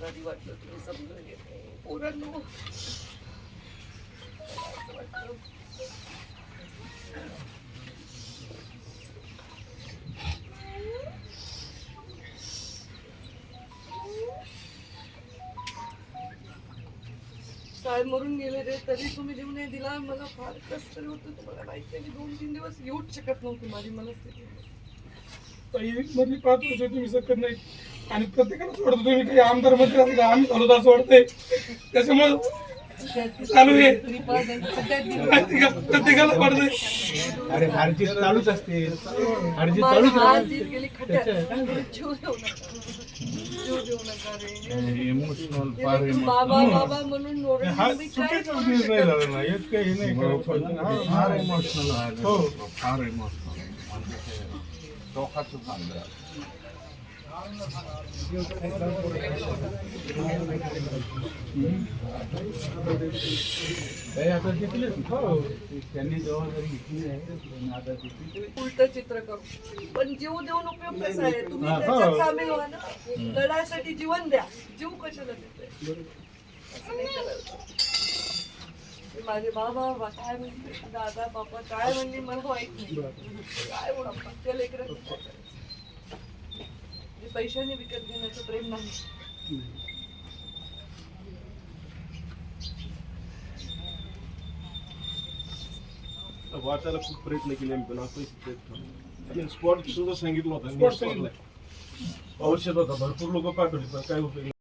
अपराधी वाटलं तुम्ही समजून घेत नाही पोरांनो. काय मरून गेले रे तरी तुम्ही जीव नाही दिला. मला फार कष्ट तरी होतं. तुम्हाला माहिती आहे मी दोन तीन दिवस येऊच शकत नव्हती माझी मनस्थिती. ताई मधली पाच वर्ष तुम्ही सकत नाही आणि प्रत्येकाला सोडतो. तुम्ही काही आमदार मंत्री असं का आम्ही तर असं वाटतंय त्याच्यामुळे चालू आहे. प्रत्येकाला वाटतंय अरे हारजीत चालूच असते. हारजीत चालूच इमोशनल हे फार देखील बाबा बाबा म्हणून ओरडून हा तुम्ही काय चुकीचा करू निर्णय शकत झाला ना. येत काही नाही इमोशनल फार इमोशनल हो. फार इमोशनल डोकाचं चाललं त्यांनी जबाबदारी घेतली आहे उलट चित्र करू. पण जीव देऊन उपयोग कसा आहे? तुम्ही त्याच्यात हो. सामील व्हा ना. लढायसाठी जीवन द्या. जीव कशाला देते असं नाही करायचं. ते माझे बाबा बा काय म्हणते? दादा बाबा काय म्हणले? मला माहीत नाही. काय म्हणा त्या? हे पैशाने विकत घेण्याचं प्रेम नाही वाचायला खूप प्रयत्न केले मी पण. आणि स्पॉट सुद्धा सांगितलं होतं. औषध होता भरपूर लोक पाठवली पण काय उपयोग.